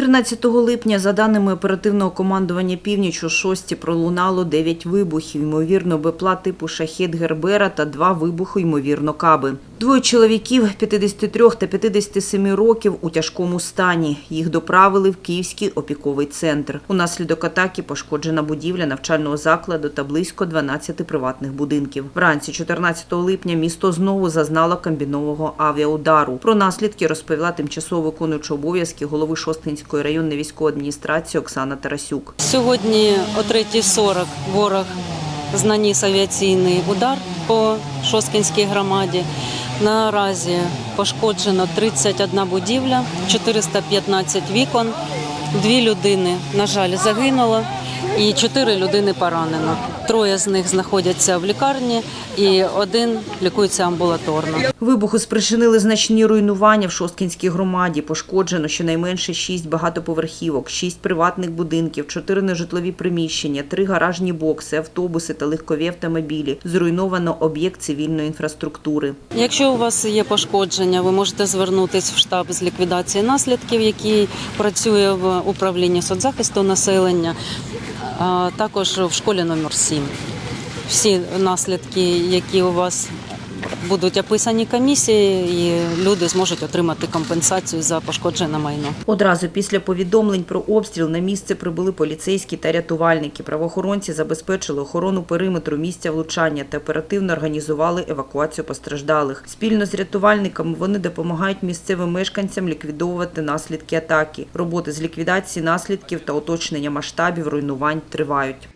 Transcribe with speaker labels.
Speaker 1: 13 липня, за даними оперативного командування «Північ», у 6 пролунало 9 вибухів, ймовірно, БПЛА типу «Шахет Гербера» та два вибухи, ймовірно, каби. Двоє чоловіків 53 та 57 років у тяжкому стані. Їх доправили в Київський опіковий центр. Унаслідок атаки пошкоджена будівля навчального закладу та близько 12 приватних будинків. Вранці 14 липня місто знову зазнало комбінового авіаудару. Про наслідки розповіла тимчасово виконуюча обов'язки голови Шосткинської районної військової адміністрації Оксана Тарасюк.
Speaker 2: Сьогодні о 3.40 ворог наніс авіаційний удар по Шосткінській громаді. Наразі пошкоджено 31 будівля, 415 вікон. Дві людини, на жаль, загинуло і чотири людини поранено. Троє з них знаходяться в лікарні, і один лікується амбулаторно.
Speaker 1: Вибуху спричинили значні руйнування в Шосткінській громаді. Пошкоджено щонайменше шість багатоповерхівок, шість приватних будинків, чотири нежитлові приміщення, три гаражні бокси, автобуси та легкові автомобілі. Зруйновано об'єкт цивільної інфраструктури.
Speaker 2: Якщо у вас є пошкодження, ви можете звернутися в штаб з ліквідації наслідків, який працює в управлінні соцзахисту населення, також в школі номер 7. Всі наслідки, які у вас будуть описані комісії, і люди зможуть отримати компенсацію за пошкоджене майно.
Speaker 1: Одразу після повідомлень про обстріл на місце прибули поліцейські та рятувальники. Правоохоронці забезпечили охорону периметру місця влучання та оперативно організували евакуацію постраждалих. Спільно з рятувальниками вони допомагають місцевим мешканцям ліквідовувати наслідки атаки. Роботи з ліквідації наслідків та уточнення масштабів руйнувань тривають.